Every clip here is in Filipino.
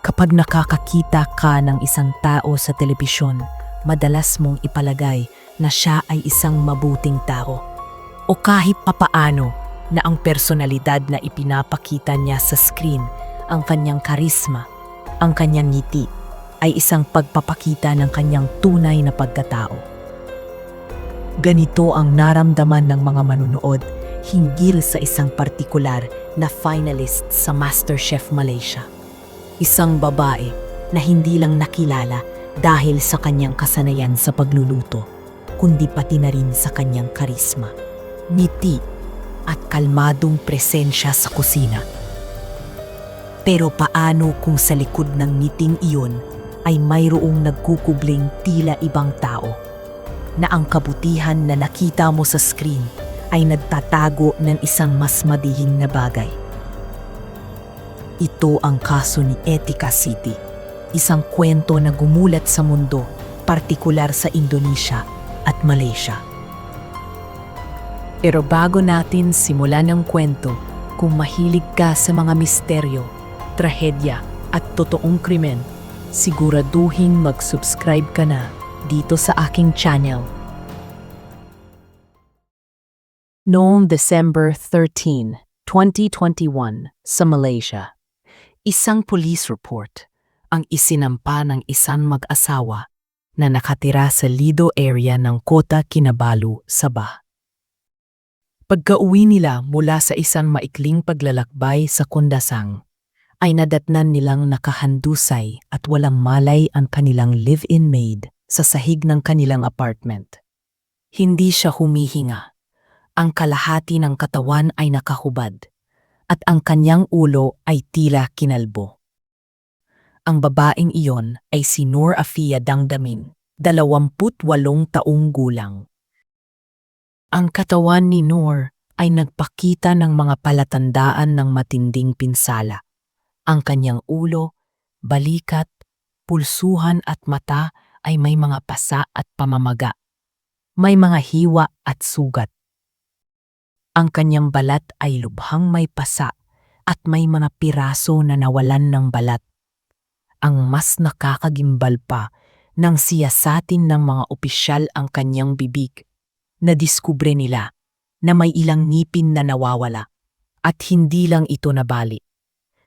Kapag nakakakita ka ng isang tao sa telebisyon, madalas mong ipalagay na siya ay isang mabuting tao. O kahit papaano na ang personalidad na ipinapakita niya sa screen, ang kanyang karisma, ang kanyang ngiti, ay isang pagpapakita ng kanyang tunay na pagkatao. Ganito ang naramdaman ng mga manunood hinggil sa isang partikular na finalist sa MasterChef Malaysia. Isang babae na hindi lang nakilala dahil sa kanyang kasanayan sa pagluluto, kundi pati na rin sa kanyang karisma, ngiti at kalmadong presensya sa kusina. Pero paano kung sa likod ng ngiting iyon ay mayroong nagkukubling tila ibang tao? Na ang kabutihan na nakita mo sa screen ay nagtatago ng isang mas madihing na bagay. Ito ang kaso ni Etika City, isang kwento na gumulat sa mundo, partikular sa Indonesia at Malaysia. Pero bago natin simulan ang kwento, kung mahilig ka sa mga misteryo, trahedya at totoong krimen, siguraduhin mag-subscribe ka na dito sa aking channel. Noong December 13, 2021 sa Malaysia, isang police report ang isinampa ng isang mag-asawa na nakatira sa Lido area ng Kota Kinabalu, Sabah. Pagka-uwi nila mula sa isang maikling paglalakbay sa Kundasang, ay nadatnan nilang nakahandusay at walang malay ang kanilang live-in maid sa sahig ng kanilang apartment. Hindi siya humihinga. Ang kalahati ng katawan ay nakahubad at ang kanyang ulo ay tila kinalbo. Ang babaeng iyon ay si Noor Afia Dangdamin, 28 taong gulang. Ang katawan ni Noor ay nagpakita ng mga palatandaan ng matinding pinsala. Ang kanyang ulo, balikat, pulsuhan at mata ay may mga pasa at pamamaga. May mga hiwa at sugat. Ang kanyang balat ay lubhang may pasa at may mga piraso na nawalan ng balat. Ang mas nakakagimbal pa nang siyasatin ng mga opisyal ang kanyang bibig. Nadiskubre nila na may ilang ngipin na nawawala at hindi lang ito nabali.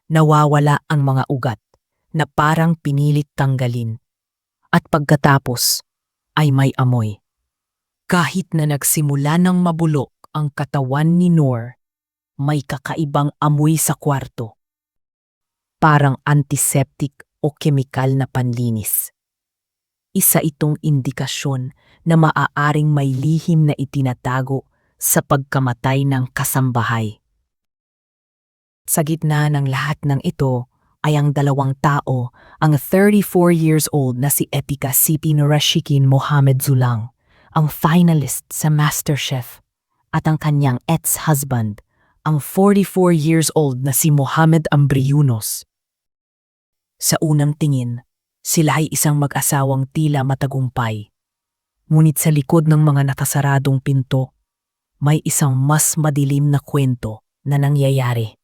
Nawawala ang mga ugat na parang pinilit tanggalin at pagkatapos ay may amoy. Kahit na nagsimula ng mabulok ang katawan ni Noor, may kakaibang amoy sa kwarto. Parang antiseptic o kemikal na panlinis. Isa itong indikasyon na maaaring may lihim na itinatago sa pagkamatay ng kasambahay. Sa gitna ng lahat ng ito ay ang dalawang tao, ang 34 years old na si Epika Sipi Nurashikin Mohamed Zulang, ang finalist sa MasterChef, at ang kanyang ex-husband, ang 44 years old na si Mohamed Ambriunos. Sa unang tingin, sila ay isang mag-asawang tila matagumpay. Ngunit sa likod ng mga nakasaradong pinto, may isang mas madilim na kwento na nangyayari.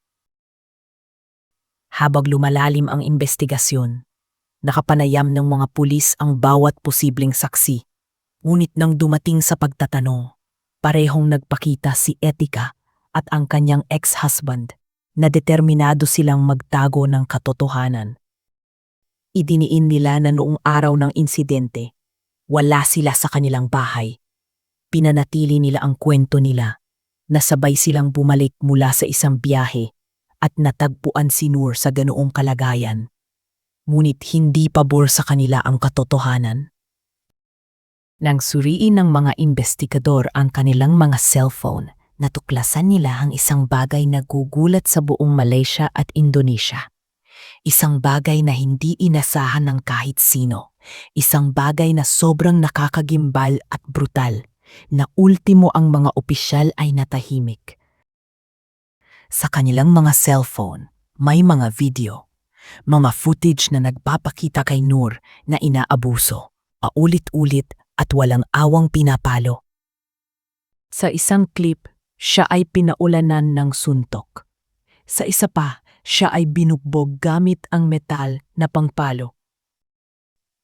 Habang lumalalim ang investigasyon, nakapanayam ng mga pulis ang bawat posibleng saksi. Ngunit nang dumating sa pagtatanong, parehong nagpakita si Etika at ang kanyang ex-husband na determinado silang magtago ng katotohanan. Idiniin nila na noong araw ng insidente, wala sila sa kanilang bahay. Pinanatili nila ang kwento nila na sabay silang bumalik mula sa isang biyahe at natagpuan si Noor sa ganoong kalagayan. Ngunit hindi pabor sa kanila ang katotohanan. Nang suriin ng mga investigador ang kanilang mga cellphone, natuklasan nila ang isang bagay na gugulat sa buong Malaysia at Indonesia. Isang bagay na hindi inasahan ng kahit sino. Isang bagay na sobrang nakakagimbal at brutal na ultimo ang mga opisyal ay natahimik. Sa kanilang mga cellphone, may mga video, mga footage na nagpapakita kay Noor na inaabuso, paulit-ulit at walang awang pinapalo. Sa isang clip, siya ay pinaulanan ng suntok. Sa isa pa, siya ay binugbog gamit ang metal na pangpalo.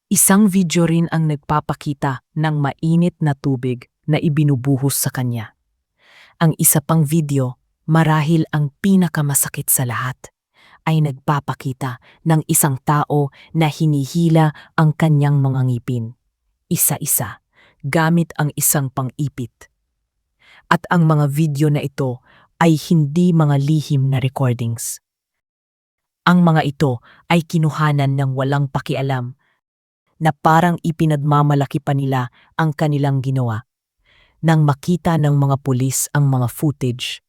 Isang video rin ang nagpapakita ng mainit na tubig na ibinubuhos sa kanya. Ang isa pang video, marahil ang pinakamasakit sa lahat, ay nagpapakita ng isang tao na hinihila ang kanyang mga ngipin. Isa-isa, gamit ang isang pang-ipit. At ang mga video na ito ay hindi mga lihim na recordings. Ang mga ito ay kinuhanan ng walang pakialam na parang ipinagmamalaki pa nila ang kanilang ginawa. Nang makita ng mga pulis ang mga footage,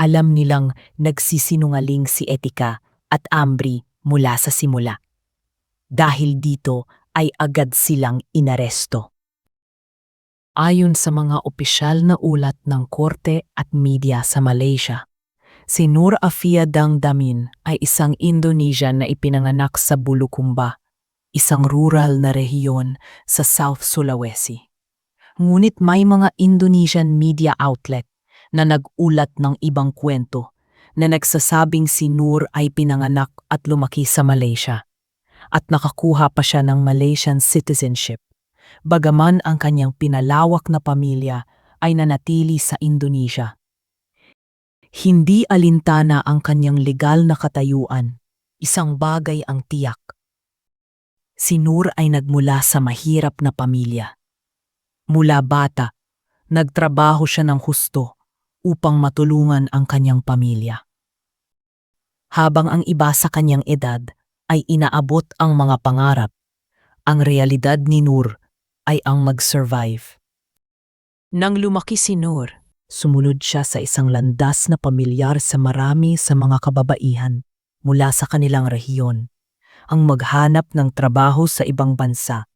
alam nilang nagsisinungaling si Etika at Ambri mula sa simula. Dahil dito ay agad silang inaresto. Ayon sa mga opisyal na ulat ng korte at media sa Malaysia, si Nur Afia Dang Damin ay isang Indonesian na ipinanganak sa Bulukumba, isang rural na rehiyon sa South Sulawesi. Ngunit may mga Indonesian media outlet na nag-ulat ng ibang kwento na nagsasabing si Nur ay pinanganak at lumaki sa Malaysia at nakakuha pa siya ng Malaysian citizenship. Bagaman ang kanyang pinalawak na pamilya ay nanatili sa Indonesia. Hindi alintana ang kanyang legal na katayuan, isang bagay ang tiyak. Si Nur ay nagmula sa mahirap na pamilya. Mula bata, nagtrabaho siya ng husto upang matulungan ang kanyang pamilya. Habang ang iba sa kanyang edad ay inaabot ang mga pangarap, ang realidad ni Nur ay ang mag-survive. Nang lumaki si Nur, sumunod siya sa isang landas na pamilyar sa marami sa mga kababaihan mula sa kanilang rehiyon, ang maghanap ng trabaho sa ibang bansa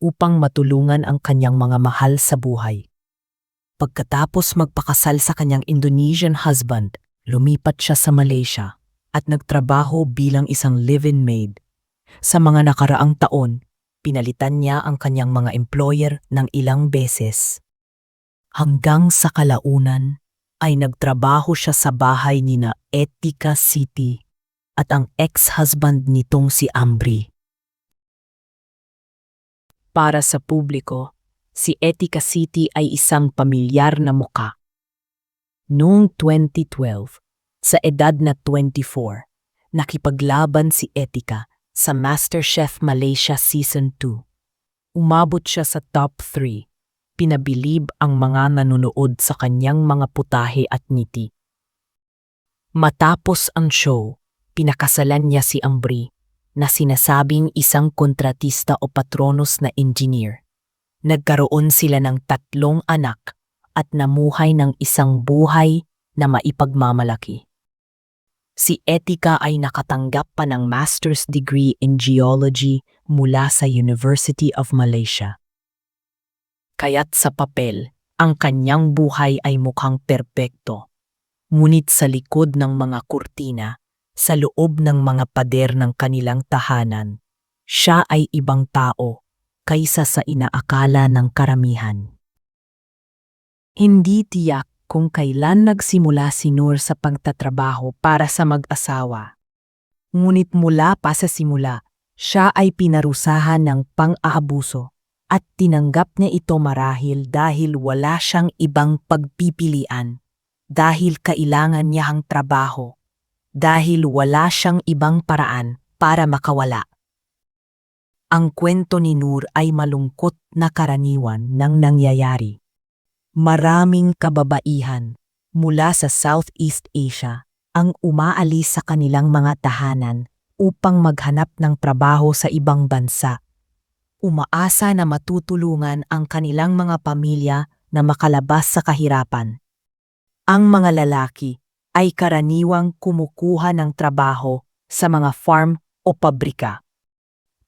upang matulungan ang kanyang mga mahal sa buhay. Pagkatapos magpakasal sa kanyang Indonesian husband, lumipat siya sa Malaysia at nagtrabaho bilang isang live-in maid. Sa mga nakaraang taon, pinalitan niya ang kanyang mga employer ng ilang beses. Hanggang sa kalaunan ay nagtrabaho siya sa bahay ni na Etika City at ang ex-husband nitong si Ambri. Para sa publiko, si Etika City ay isang pamilyar na muka. Noong 2012, sa edad na 24, nakipaglaban si Etika sa MasterChef Malaysia Season 2. Umabot siya sa top 3. Pinabilib ang mga nanonood sa kanyang mga putahe at ngiti. Matapos ang show, pinakasalan niya si Ambri na sinasabing isang kontratista o patronos na engineer. Nagkaroon sila ng tatlong anak at namuhay ng isang buhay na maipagmamalaki. Si Etika ay nakatanggap pa ng master's degree in geology mula sa University of Malaysia. Kaya't sa papel, ang kanyang buhay ay mukhang perpekto. Ngunit sa likod ng mga kurtina, sa loob ng mga pader ng kanilang tahanan, siya ay ibang tao kaysa sa inaakala ng karamihan. Hindi tiyak kung kailan nagsimula si Nur sa pagtatrabaho para sa mag-asawa. Ngunit mula pa sa simula, siya ay pinarusahan ng pang-aabuso at tinanggap niya ito marahil dahil wala siyang ibang pagpipilian, dahil kailangan niya ang trabaho, dahil wala siyang ibang paraan para makawala. Ang kwento ni Nur ay malungkot na karaniwan ng nangyayari maraming kababaihan mula sa Southeast Asia ang umaalis sa kanilang mga tahanan upang maghanap ng trabaho sa ibang bansa. Umaasa na matutulungan ang kanilang mga pamilya na makalabas sa kahirapan. Ang mga lalaki ay karaniwang kumukuha ng trabaho sa mga farm o pabrika.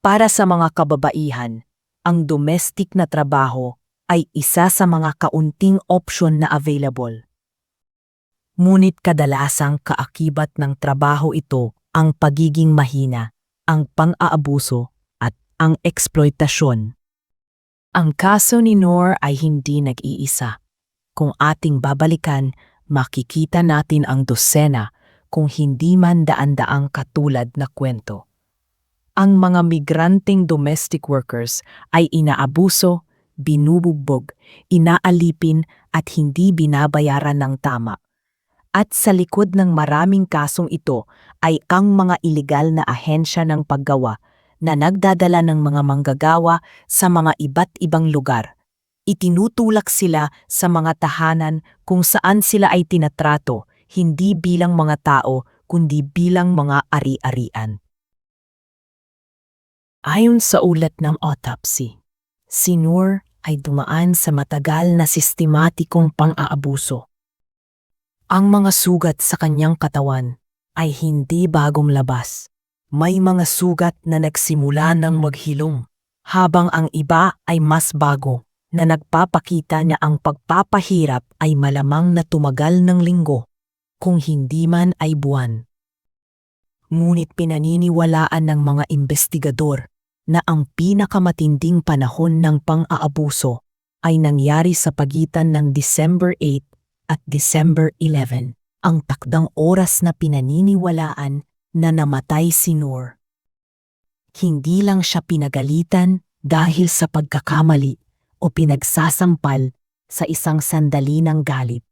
Para sa mga kababaihan, ang domestic na trabaho ay isa sa mga kaunting opsyon na available. Ngunit kadalasang kaakibat ng trabaho ito ang pagiging mahina, ang pang-aabuso at ang eksploitasyon. Ang kaso ni Noor ay hindi nag-iisa. Kung ating babalikan, makikita natin ang dosena kung hindi man daan-daang katulad na kwento. Ang mga migranteng domestic workers ay inaabuso, binubugbog, inaalipin at hindi binabayaran ng tama. At sa likod ng maraming kasong ito ay ang mga ilegal na ahensya ng paggawa na nagdadala ng mga manggagawa sa mga iba't ibang lugar. Itinutulak sila sa mga tahanan kung saan sila ay tinatrato, hindi bilang mga tao, kundi bilang mga ari-arian. Ayon sa ulat ng autopsy, si Noor ay dumaan sa matagal na sistematikong pang-aabuso. Ang mga sugat sa kanyang katawan ay hindi bagong labas. May mga sugat na nagsimula ng maghilom, habang ang iba ay mas bago na nagpapakita na ang pagpapahirap ay malamang na tumagal ng linggo, kung hindi man ay buwan. Ngunit pinaniniwalaan ng mga investigador na ang pinakamatinding panahon ng pang-aabuso ay nangyari sa pagitan ng December 8 at December 11, ang takdang oras na pinaniniwalaan na namatay si Noor. Hindi lang siya pinagalitan dahil sa pagkakamali o pinagsasampal sa isang sandali ng galit.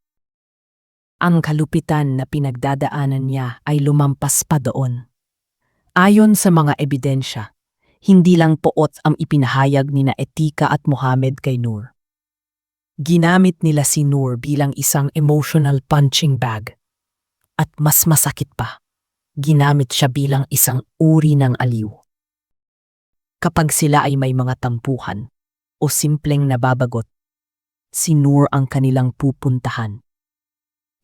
Ang kalupitan na pinagdadaanan niya ay lumampas pa doon. Ayon sa mga ebidensya, hindi lang poot ang ipinahayag ni na Etika at Mohamed kay Noor. Ginamit nila si Noor bilang isang emotional punching bag. At mas masakit pa, ginamit siya bilang isang uri ng aliw. Kapag sila ay may mga tampuhan o simpleng nababagot, si Noor ang kanilang pupuntahan.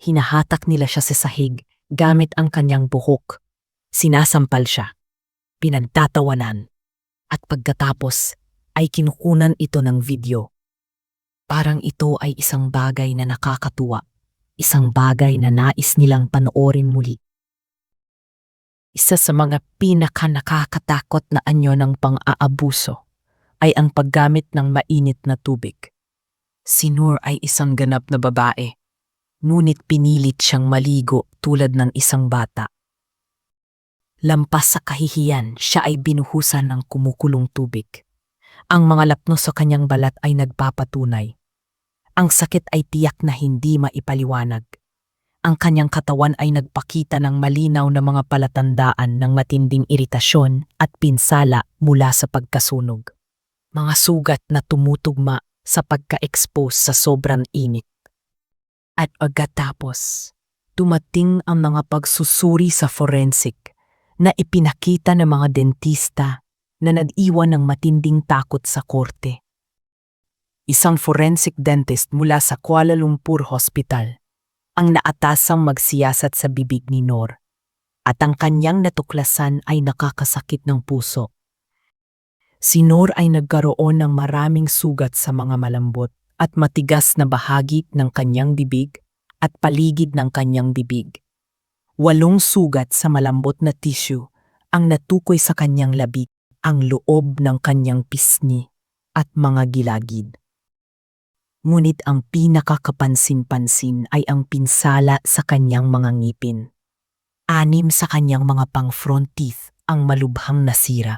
Hinahatak nila siya sa sahig gamit ang kanyang buhok. Sinasampal siya. Pinagtatawanan at pagkatapos ay kinukunan ito ng video. Parang ito ay isang bagay na nakakatuwa, isang bagay na nais nilang panoorin muli. Isa sa mga pinaka nakakatakot na anyo ng pang-aabuso ay ang paggamit ng mainit na tubig. Si Noor ay isang ganap na babae, ngunit pinilit siyang maligo tulad ng isang bata. Lampas sa kahihiyan, siya ay binuhusan ng kumukulong tubig. Ang mga lapnos sa kanyang balat ay nagpapatunay. Ang sakit ay tiyak na hindi maipaliwanag. Ang kanyang katawan ay nagpakita ng malinaw na mga palatandaan ng matinding iritasyon at pinsala mula sa pagkasunog. Mga sugat na tumutugma sa pagka-expose sa sobrang init. At pagkatapos, dumating ang mga pagsusuri sa forensic na ipinakita ng mga dentista na nag-iwan ng matinding takot sa korte. Isang forensic dentist mula sa Kuala Lumpur Hospital ang naatasang magsiyasat sa bibig ni Nor at ang kanyang natuklasan ay nakakasakit ng puso. Si Nor ay nagkaroon ng maraming sugat sa mga malambot at matigas na bahagi ng kanyang bibig at paligid ng kanyang bibig walong sugat sa malambot na tissue ang natukoy sa kanyang labi, ang loob ng kanyang pisngi at mga gilagid. Ngunit ang pinakakapansin-pansin ay ang pinsala sa kanyang mga ngipin. Anim sa kanyang mga pang-front teeth ang malubhang nasira.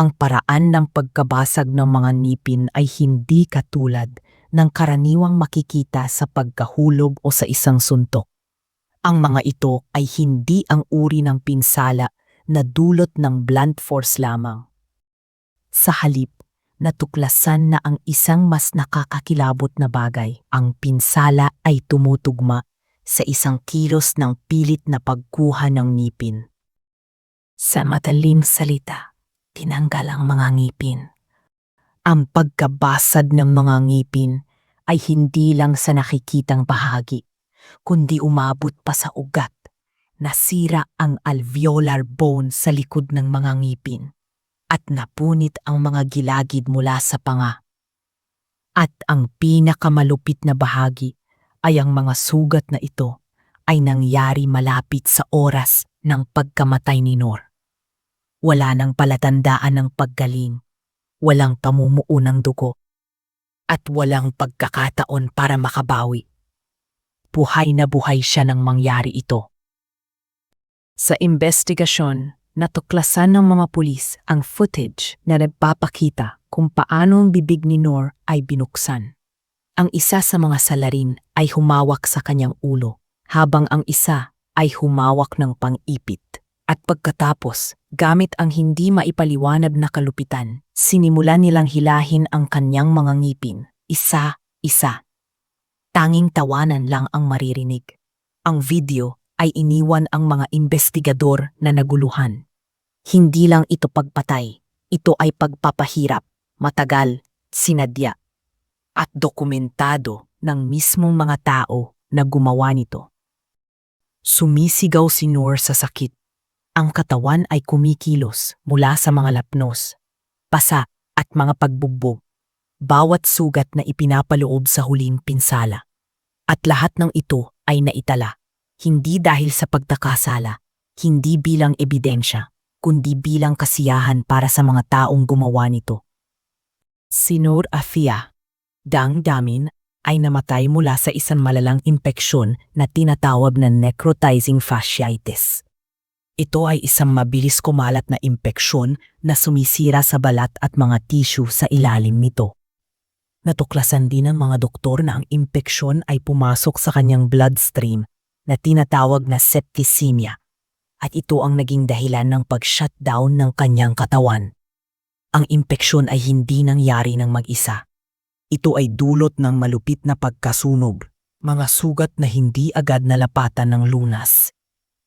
Ang paraan ng pagkabasag ng mga ngipin ay hindi katulad ng karaniwang makikita sa pagkahulog o sa isang suntok. Ang mga ito ay hindi ang uri ng pinsala na dulot ng blunt force lamang. Sa halip, natuklasan na ang isang mas nakakakilabot na bagay, ang pinsala ay tumutugma sa isang kilos ng pilit na pagkuha ng ngipin. Sa matalim salita, tinanggal ang mga ngipin. Ang pagkabasad ng mga ngipin ay hindi lang sa nakikitang bahagi kundi umabot pa sa ugat. Nasira ang alveolar bone sa likod ng mga ngipin at napunit ang mga gilagid mula sa panga. At ang pinakamalupit na bahagi ay ang mga sugat na ito ay nangyari malapit sa oras ng pagkamatay ni Nor. Wala nang palatandaan ng paggaling, walang pamumuo ng dugo, at walang pagkakataon para makabawi buhay na buhay siya nang mangyari ito. Sa investigasyon, natuklasan ng mga pulis ang footage na nagpapakita kung paano ang bibig ni Noor ay binuksan. Ang isa sa mga salarin ay humawak sa kanyang ulo, habang ang isa ay humawak ng pang-ipit. At pagkatapos, gamit ang hindi maipaliwanag na kalupitan, sinimulan nilang hilahin ang kanyang mga ngipin, isa-isa. Tanging tawanan lang ang maririnig. Ang video ay iniwan ang mga investigador na naguluhan. Hindi lang ito pagpatay, ito ay pagpapahirap, matagal, sinadya, at dokumentado ng mismong mga tao na gumawa nito. Sumisigaw si Noor sa sakit. Ang katawan ay kumikilos mula sa mga lapnos, pasa at mga pagbugbog. Bawat sugat na ipinapaloob sa huling pinsala. At lahat ng ito ay naitala, hindi dahil sa pagtakasala, hindi bilang ebidensya, kundi bilang kasiyahan para sa mga taong gumawa nito. Si Noor Afia, Dang Damin, ay namatay mula sa isang malalang impeksyon na tinatawag na necrotizing fasciitis. Ito ay isang mabilis kumalat na impeksyon na sumisira sa balat at mga tissue sa ilalim nito. Natuklasan din ng mga doktor na ang impeksyon ay pumasok sa kanyang bloodstream na tinatawag na septicemia at ito ang naging dahilan ng pag-shutdown ng kanyang katawan. Ang impeksyon ay hindi nangyari ng mag-isa. Ito ay dulot ng malupit na pagkasunog, mga sugat na hindi agad nalapatan ng lunas,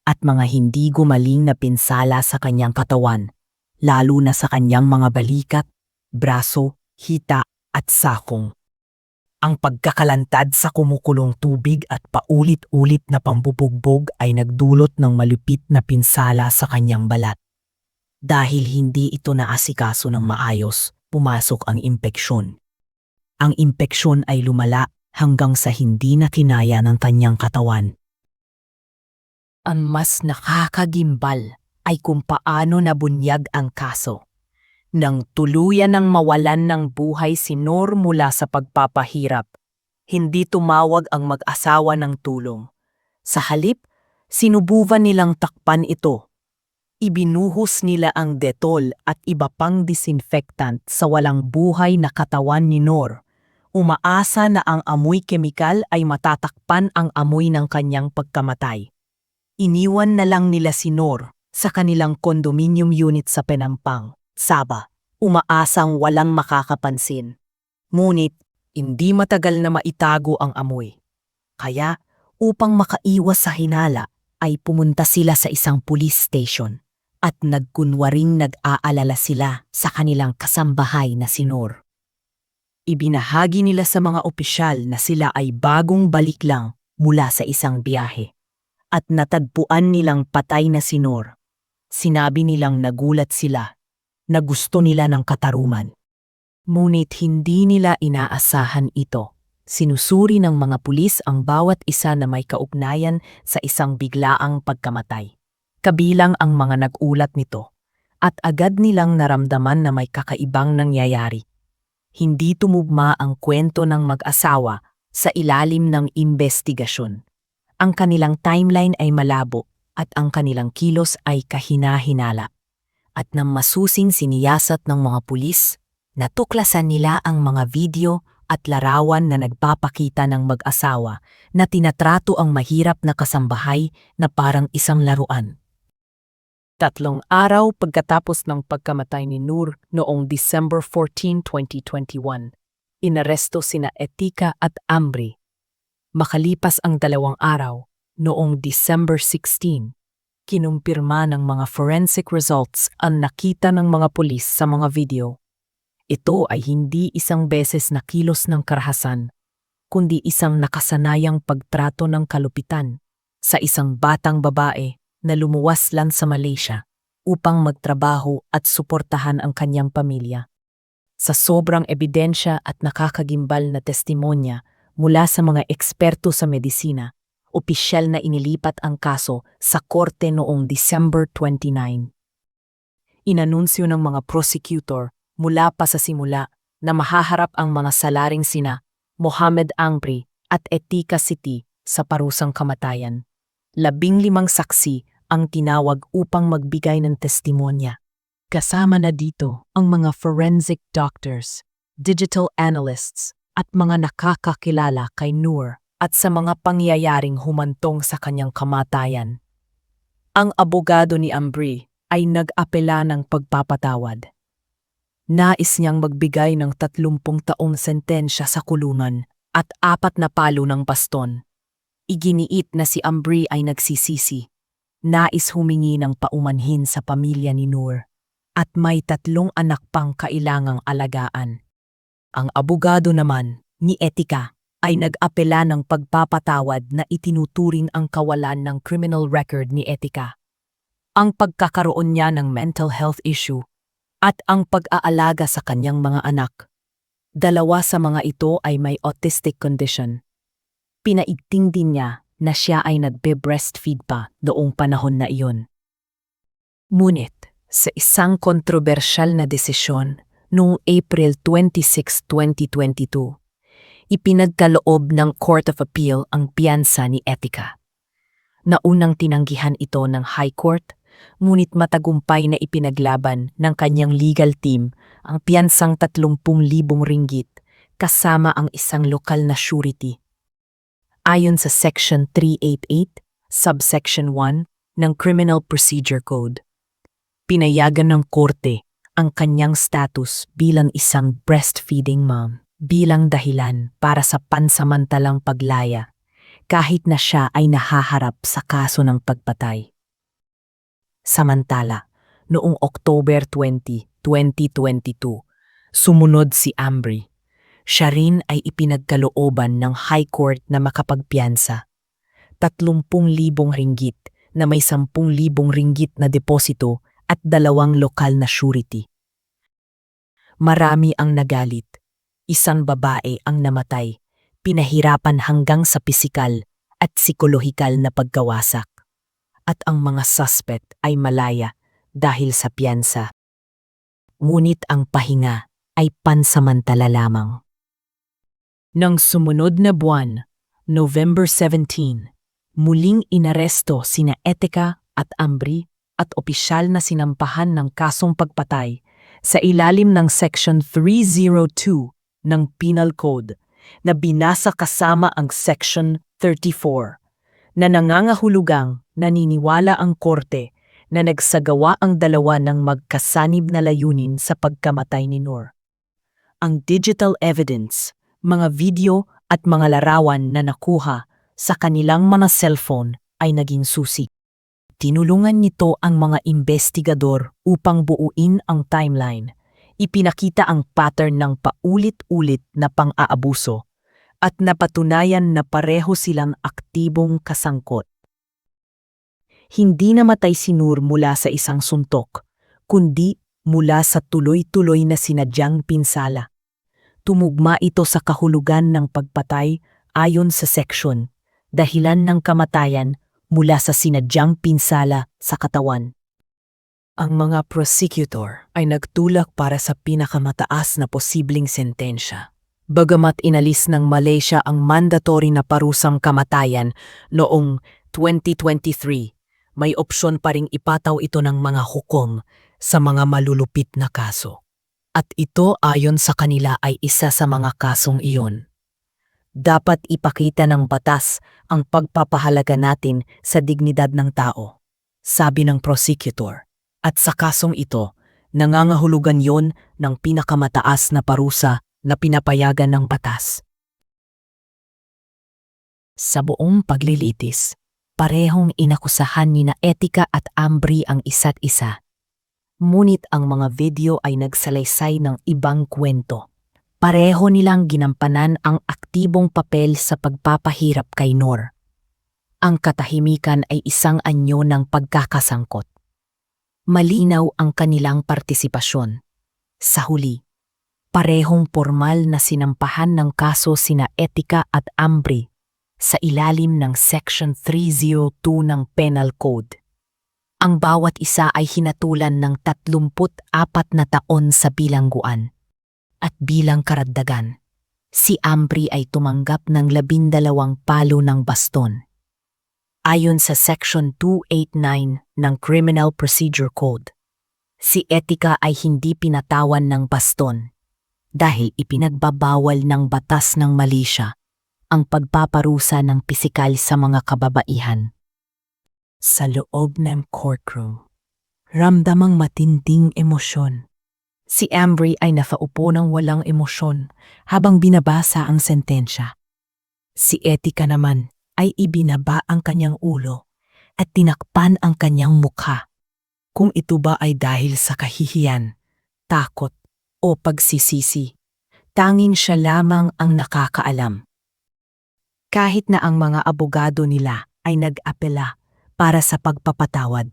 at mga hindi gumaling na pinsala sa kanyang katawan, lalo na sa kanyang mga balikat, braso, hita at sakong. Ang pagkakalantad sa kumukulong tubig at paulit-ulit na pambubugbog ay nagdulot ng malupit na pinsala sa kanyang balat. Dahil hindi ito naasikaso ng maayos, pumasok ang impeksyon. Ang impeksyon ay lumala hanggang sa hindi na kinaya ng kanyang katawan. Ang mas nakakagimbal ay kung paano nabunyag ang kaso. Nang tuluyan ng mawalan ng buhay si Nor mula sa pagpapahirap, hindi tumawag ang mag-asawa ng tulong. Sa halip, sinubukan nilang takpan ito. Ibinuhos nila ang detol at iba pang disinfectant sa walang buhay na katawan ni Nor. Umaasa na ang amoy kemikal ay matatakpan ang amoy ng kanyang pagkamatay. Iniwan na lang nila si Nor sa kanilang condominium unit sa Penampang, Saba, umaasang walang makakapansin. Ngunit, hindi matagal na maitago ang amoy. Kaya, upang makaiwas sa hinala, ay pumunta sila sa isang police station at nagkunwaring nag-aalala sila sa kanilang kasambahay na si Nor. Ibinahagi nila sa mga opisyal na sila ay bagong balik lang mula sa isang biyahe at natagpuan nilang patay na si Nor. Sinabi nilang nagulat sila na gusto nila ng kataruman. Ngunit hindi nila inaasahan ito. Sinusuri ng mga pulis ang bawat isa na may kaugnayan sa isang biglaang pagkamatay. Kabilang ang mga nagulat nito. At agad nilang naramdaman na may kakaibang nangyayari hindi tumugma ang kwento ng mag-asawa sa ilalim ng investigasyon. Ang kanilang timeline ay malabo at ang kanilang kilos ay kahina-hinala. At nang masusing siniyasat ng mga pulis, natuklasan nila ang mga video at larawan na nagpapakita ng mag-asawa na tinatrato ang mahirap na kasambahay na parang isang laruan. Tatlong araw pagkatapos ng pagkamatay ni Nur noong December 14, 2021, inaresto sina Etika at Ambri. Makalipas ang dalawang araw, noong December 16, kinumpirma ng mga forensic results ang nakita ng mga pulis sa mga video. Ito ay hindi isang beses na kilos ng karahasan, kundi isang nakasanayang pagtrato ng kalupitan sa isang batang babae na lumuwas lang sa Malaysia upang magtrabaho at suportahan ang kanyang pamilya. Sa sobrang ebidensya at nakakagimbal na testimonya mula sa mga eksperto sa medisina, opisyal na inilipat ang kaso sa korte noong December 29. Inanunsyo ng mga prosecutor mula pa sa simula na mahaharap ang mga salaring sina Mohamed Angri at Etika City sa parusang kamatayan. Labing limang saksi ang tinawag upang magbigay ng testimonya. Kasama na dito ang mga forensic doctors, digital analysts, at mga nakakakilala kay Noor at sa mga pangyayaring humantong sa kanyang kamatayan. Ang abogado ni Ambri ay nag-apela ng pagpapatawad. Nais niyang magbigay ng 30 taong sentensya sa kulungan at apat na palo ng baston. Iginiit na si Ambri ay nagsisisi. Nais humingi ng paumanhin sa pamilya ni Noor at may tatlong anak pang kailangang alagaan. Ang abogado naman ni Etika ay nag-apela ng pagpapatawad na itinuturing ang kawalan ng criminal record ni Etika. Ang pagkakaroon niya ng mental health issue at ang pag-aalaga sa kanyang mga anak. Dalawa sa mga ito ay may autistic condition. Pinaigting din niya na siya ay nagbe-breastfeed pa noong panahon na iyon. Ngunit, sa isang kontrobersyal na desisyon noong April 26, 2022, ipinagkaloob ng Court of Appeal ang piyansa ni Etika. Naunang tinanggihan ito ng High Court, ngunit matagumpay na ipinaglaban ng kanyang legal team ang piyansang 30,000 ringgit kasama ang isang lokal na surety. Ayon sa Section 388, Subsection 1 ng Criminal Procedure Code, pinayagan ng korte ang kanyang status bilang isang breastfeeding mom bilang dahilan para sa pansamantalang paglaya kahit na siya ay nahaharap sa kaso ng pagpatay. Samantala, noong October 20, 2022, sumunod si Ambry. Siya rin ay ipinagkalooban ng High Court na makapagpiyansa. 30,000 ringgit na may 10,000 ringgit na deposito at dalawang lokal na surety. Marami ang nagalit. Isang babae ang namatay, pinahirapan hanggang sa pisikal at psikolohikal na pagkawasak. At ang mga suspect ay malaya dahil sa piyansa. Ngunit ang pahinga ay pansamantala lamang. Nang sumunod na buwan, November 17, muling inaresto sina Etika at Ambri at opisyal na sinampahan ng kasong pagpatay sa ilalim ng Section 302 ng Penal Code na binasa kasama ang Section 34 na nangangahulugang naniniwala ang korte na nagsagawa ang dalawa ng magkasanib na layunin sa pagkamatay ni Noor. Ang digital evidence, mga video at mga larawan na nakuha sa kanilang mga cellphone ay naging susi. Tinulungan nito ang mga investigador upang buuin ang timeline. Ipinakita ang pattern ng paulit-ulit na pang-aabuso at napatunayan na pareho silang aktibong kasangkot. Hindi namatay si Nur mula sa isang suntok, kundi mula sa tuloy-tuloy na sinadyang pinsala. Tumugma ito sa kahulugan ng pagpatay ayon sa seksyon, dahilan ng kamatayan mula sa sinadyang pinsala sa katawan. Ang mga prosecutor ay nagtulak para sa pinakamataas na posibleng sentensya. Bagamat inalis ng Malaysia ang mandatory na parusang kamatayan noong 2023, may opsyon pa ring ipataw ito ng mga hukom sa mga malulupit na kaso. At ito ayon sa kanila ay isa sa mga kasong iyon. Dapat ipakita ng batas ang pagpapahalaga natin sa dignidad ng tao, sabi ng prosecutor. At sa kasong ito, nangangahulugan yon ng pinakamataas na parusa na pinapayagan ng batas. Sa buong paglilitis, parehong inakusahan ni na Etika at Ambri ang isa't isa. Ngunit ang mga video ay nagsalaysay ng ibang kwento. Pareho nilang ginampanan ang aktibong papel sa pagpapahirap kay Nor. Ang katahimikan ay isang anyo ng pagkakasangkot. Malinaw ang kanilang partisipasyon. Sa huli, parehong formal na sinampahan ng kaso sina Etika at Ambri sa ilalim ng Section 302 ng Penal Code. Ang bawat isa ay hinatulan ng 34 na taon sa bilangguan. At bilang karagdagan, si Ambri ay tumanggap ng labindalawang palo ng baston. Ayon sa Section 289 ng Criminal Procedure Code, si Etika ay hindi pinatawan ng baston dahil ipinagbabawal ng batas ng Malaysia ang pagpaparusa ng pisikal sa mga kababaihan. Sa loob ng courtroom, ramdamang matinding emosyon. Si Ambry ay nafaupo ng walang emosyon habang binabasa ang sentensya. Si Etika naman ay ibinaba ang kanyang ulo at tinakpan ang kanyang mukha. Kung ito ba ay dahil sa kahihiyan, takot o pagsisisi, tanging siya lamang ang nakakaalam. Kahit na ang mga abogado nila ay nag-apela para sa pagpapatawad,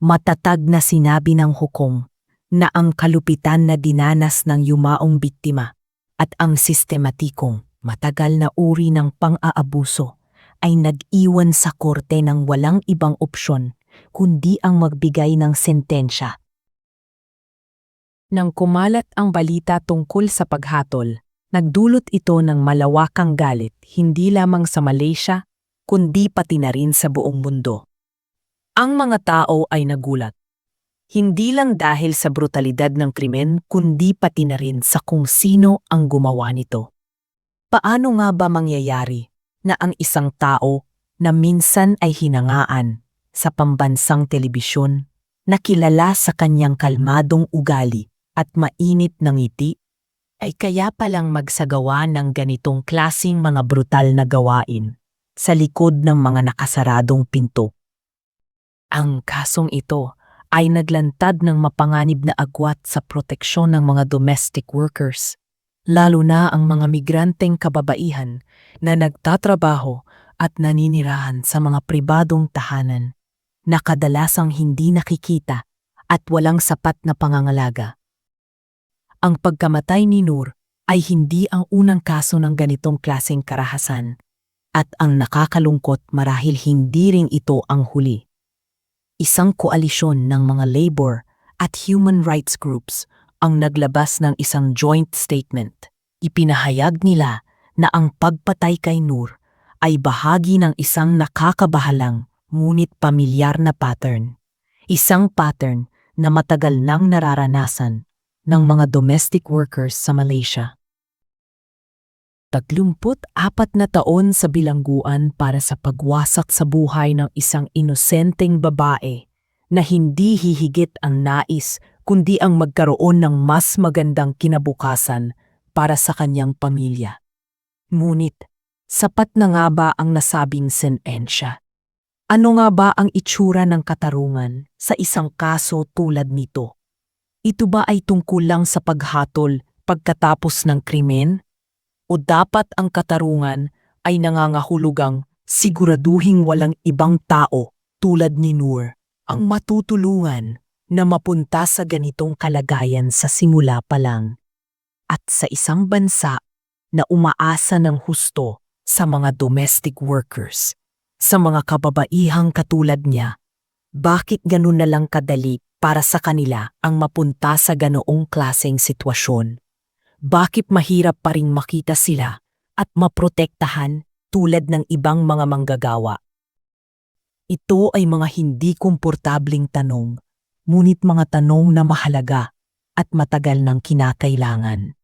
matatag na sinabi ng hukom na ang kalupitan na dinanas ng yumaong biktima at ang sistematikong matagal na uri ng pang-aabuso ay nag-iwan sa korte ng walang ibang opsyon kundi ang magbigay ng sentensya. Nang kumalat ang balita tungkol sa paghatol, nagdulot ito ng malawakang galit hindi lamang sa Malaysia kundi pati na rin sa buong mundo. Ang mga tao ay nagulat. Hindi lang dahil sa brutalidad ng krimen kundi pati na rin sa kung sino ang gumawa nito. Paano nga ba mangyayari na ang isang tao na minsan ay hinangaan sa pambansang telebisyon na kilala sa kanyang kalmadong ugali at mainit ng ngiti, ay kaya palang magsagawa ng ganitong klasing mga brutal na gawain sa likod ng mga nakasaradong pinto. Ang kasong ito ay naglantad ng mapanganib na agwat sa proteksyon ng mga domestic workers, lalo na ang mga migranteng kababaihan na nagtatrabaho at naninirahan sa mga pribadong tahanan na kadalasang hindi nakikita at walang sapat na pangangalaga. Ang pagkamatay ni Nur ay hindi ang unang kaso ng ganitong klaseng karahasan at ang nakakalungkot marahil hindi rin ito ang huli. Isang koalisyon ng mga labor at human rights groups ang naglabas ng isang joint statement. Ipinahayag nila na ang pagpatay kay Nur ay bahagi ng isang nakakabahalang ngunit pamilyar na pattern. Isang pattern na matagal nang nararanasan ng mga domestic workers sa Malaysia. Taglumput apat na taon sa bilangguan para sa pagwasak sa buhay ng isang inosenteng babae na hindi hihigit ang nais kundi ang magkaroon ng mas magandang kinabukasan para sa kanyang pamilya. Ngunit, sapat na nga ba ang nasabing senensya? Ano nga ba ang itsura ng katarungan sa isang kaso tulad nito? Ito ba ay tungkol lang sa paghatol pagkatapos ng krimen? O dapat ang katarungan ay nangangahulugang siguraduhing walang ibang tao tulad ni Noor ang matutulungan na mapunta sa ganitong kalagayan sa simula pa lang? At sa isang bansa na umaasa ng husto sa mga domestic workers, sa mga kababaihang katulad niya, bakit ganun na lang kadali para sa kanila ang mapunta sa ganoong klaseng sitwasyon? Bakit mahirap pa ring makita sila at maprotektahan tulad ng ibang mga manggagawa? Ito ay mga hindi komportabling tanong, ngunit mga tanong na mahalaga at matagal ng kinakailangan.